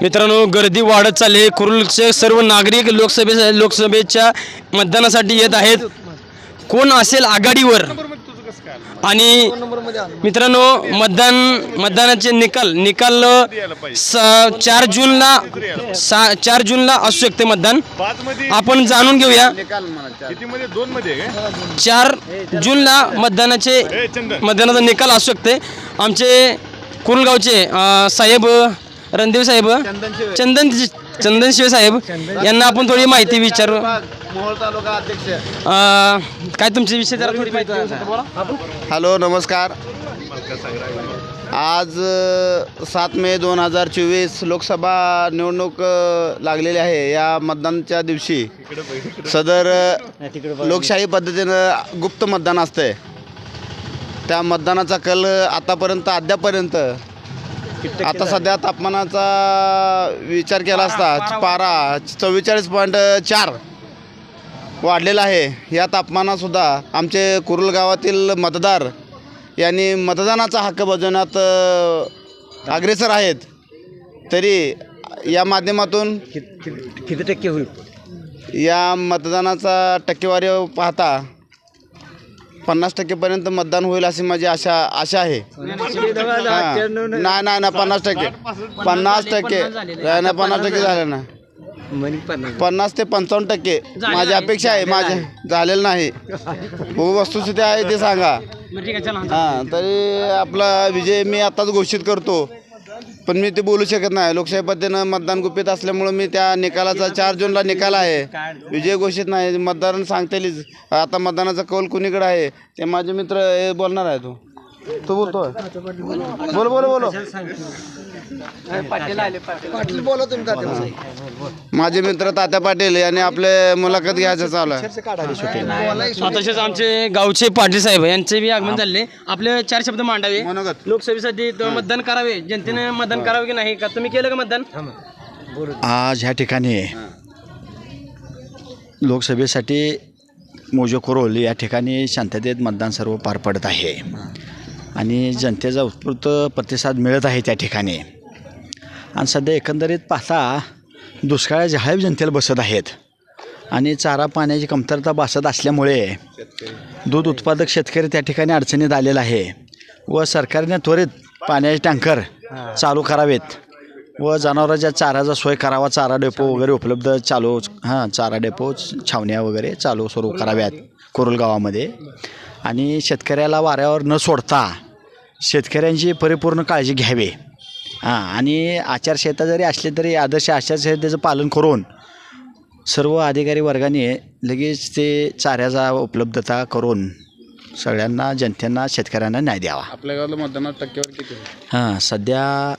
मित्रांनो गर्दी वाढत चालली आहे. कुरुलचे सर्व नागरिक लोकसभे लोकसभेच्या मतदानासाठी येत आहेत. कोण असेल आघाडीवर? आणि मित्रांनो मतदान मतदानाचे निकाल निकाल स- चार जूनला सा चार जूनला असू शकते मतदान. आपण जाणून घेऊया. चार जूनला मतदानाचे मतदानाचा निकाल असू शकते. आमचे कुरुलगावचे साहेब रणदेव साहेब चंदन चंदन शिवे साहेब यांना आपण थोडी माहिती विचारू. मोहोळ तालुका अध्यक्ष. अं, काय तुमच्या विषयी जरा थोडी माहिती हॅलो नमस्कार. आज सात मे दोन हजार चोवीस लोकसभा निवडणूक अ, लागलेली आहे. या मतदानच्या दिवशी सदर अ, लोकशाही पद्धतीनं गुप्त मतदान असते त्या मतदानाचा कल आतापर्यंत अद्यापर्यंत आता सध्या तापमानाचा विचार केला असता पारा चव्वेचाळीस पॉईंट चार वाढलेला आहे. या तापमानातसुद्धा आमचे कुरुल गावातील मतदार यांनी मतदानाचा हक्क बजावण्यात अग्रेसर आहेत. तरी या माध्यमातून किती टक्के होईल? या मतदानाचा टक्केवारी पाहता पन्नास टक्केपर्यंत मतदान होईल अशी माझी आशा आशा आहे. हां. नाही नाही नाही पन्नास टक्के. पन्नास टक्के. नाही नाही, पन्नास टक्के झाले ना. पन्नास ते पंचावन्न टक्के. माझी अपेक्षा आहे माझ्या झालेलं नाही. हो वस्तुस्थिती आहे ते सांगा. हां तरी आपला विजय मी आत्ताच घोषित करतो. पण मी ते बोलू शकत नाही. लोकशाही पद्धतीनं मतदान गुपित असल्यामुळं मी त्या निकालाचा चार जूनला निकाल आहे. विजय घोषित नाही. मतदारांना सांगतेलीच आता मतदानाचा कौल कुणीकडे आहे? ते माझे मित्र हे बोलणार आहे तू. तू बोलतोय. बोल बोल बोलो. माझे मित्र तात्या पाटील यांनी आपले मुलाखत घ्यायचं चालू आहे. तसेच आमचे गावचे पाटील साहेब यांचे बी आगमन झाले. आपले चार शब्द मांडावे. मनोगत. लोकसभेसाठी तो मतदान करावे. जनतेने मतदान करावे की नाही का? तुम्ही केलं का मतदान? आज ह्या ठिकाणी लोकसभेसाठी मोजो कुरोल या ठिकाणी शांततेत मतदान सर्व पार पडत आहे. आणि जनतेचा उत्स्फूर्त प्रतिसाद मिळत आहे त्या ठिकाणी. आणि सध्या एकंदरीत पाहता दुष्काळ जाहीर जनतेला बसत आहेत आणि चारा पाण्याची कमतरता भासत असल्यामुळे दूध उत्पादक शेतकरी त्या ठिकाणी अडचणीत आलेला आहे व सरकारने त्वरित पाण्याचे टँकर चालू करावेत व जनावरांच्या चाऱ्याचा सोय करावा चारा डेपो वगैरे उपलब्ध चालू हां चारा डेपो छावण्या वगैरे चालू सुरू कराव्यात कोरोल गावामध्ये. आणि शेतकऱ्याला वाऱ्यावर न सोडता शेतकऱ्यांची परिपूर्ण काळजी घ्यावी. हां आणि आचारसंहिता जरी असली तरी आदर्श आचारसंहितेचं पालन करून सर्व अधिकारी वर्गाने लगेच ते चाऱ्याचा उपलब्धता करून सगळ्यांना जनतेना शेतकऱ्यांना न्याय द्यावा. आपल्या गावाला मतदानात टक्केवारी किती? हां सध्या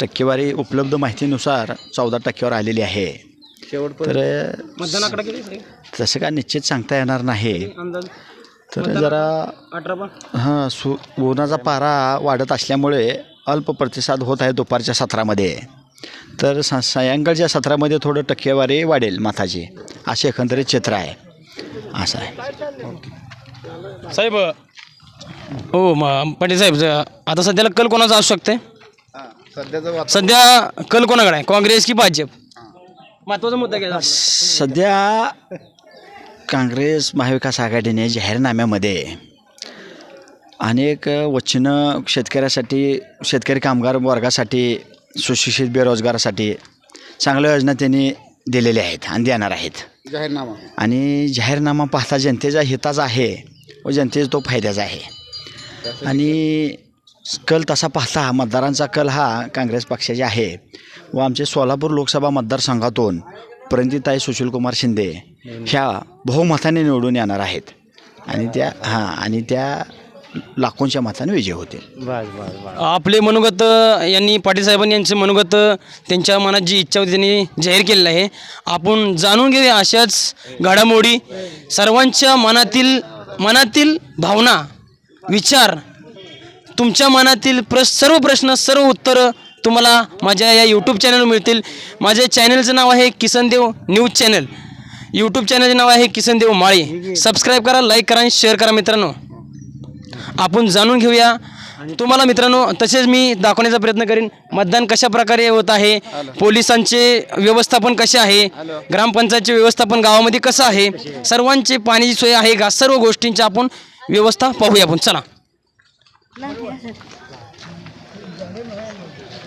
टक्केवारी उपलब्ध माहितीनुसार चौदा टक्क्यावर आलेली आहे. तर मतदानाकडे किती तसं काय निश्चित सांगता येणार नाही. अंदाज? तर जरा अठरा हां सु उन्हाचा पारा वाढत असल्यामुळे अल्प प्रतिसाद होत आहे दुपारच्या सत्रामध्ये. तर सा सायंकाळच्या सत्रामध्ये थोडं टक्केवारी वाढेल माथाची असे एकंदरीत चित्र आहे. असं आहे. साहेब हो म पाटील साहेब आता सध्याला कल कोणाचा असू शकते? हां, सध्याचं सध्या कल कोणाकडे आहे? काँग्रेस की भाजप? महत्त्वाचा मुद्दा घ्या सध्या काँग्रेस महाविकास आघाडीने जाहीरनाम्यामध्ये अनेक वचनं शेतकऱ्यासाठी शेतकरी कामगार वर्गासाठी सुशिक्षित बेरोजगारासाठी चांगल्या योजना त्यांनी दिलेल्या आहेत आणि देणार आहेत. जाहीरनामा. आणि जाहीरनामा पाहता जनतेच्या हिताचा आहे व जनतेचा तो फायद्याचा आहे. आणि कल तसा पाहता मतदारांचा कल हा काँग्रेस पक्षाचे आहे व आमचे सोलापूर लोकसभा मतदारसंघातून प्रणितीताई सुशीलकुमार शिंदे ह्या बहुमताने निवडून येणार आहेत. आणि त्या हां आणि त्या लाखोंच्या मताने विजय होतील. आपले मनोगत यांनी पाटील साहेबांनी यांचे मनोगत त्यांच्या मनात जी इच्छा होती त्यांनी जाहीर केलेलं आहे. आपण जाणून घेऊया अशाच घडामोडी. सर्वांच्या मनातील मनातील भावना विचार तुमच्या मनातील प्र सर्व प्रश्न सर्व उत्तरं तुम्हाला माझ्या या यूट्यूब चॅनलवर मिळतील. माझ्या चॅनलचं नाव आहे किसनदेव न्यूज चॅनल. यूट्यूब चॅनलचे नाव आहे किसनदेव माळी. सबस्क्राईब करा लाईक करा आणि शेअर करा मित्रांनो. आपण जाणून घेऊया. तुम्हाला मित्रांनो तसेच मी दाखवण्याचा प्रयत्न करेन. मतदान कशा प्रकारे होत आहे? पोलिसांचे व्यवस्थापन कसे आहे? ग्रामपंचायतचे व्यवस्थापन गावामध्ये कसं आहे? सर्वांचे पाण्याची सोय आहे का? सर्व गोष्टींची आपण व्यवस्था पाहूया आपण. चला.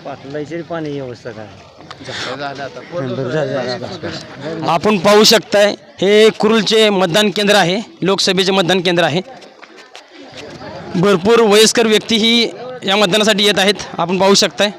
पाटलाची पाणी व्यवस्था काय? आपण पाहू शकताय हे कुरुलचे मतदान केंद्र आहे लोकसभेचे मतदान केंद्र आहे. भरपूर वयस्कर व्यक्तीही या मतदानासाठी येत आहेत. आपण पाहू शकताय.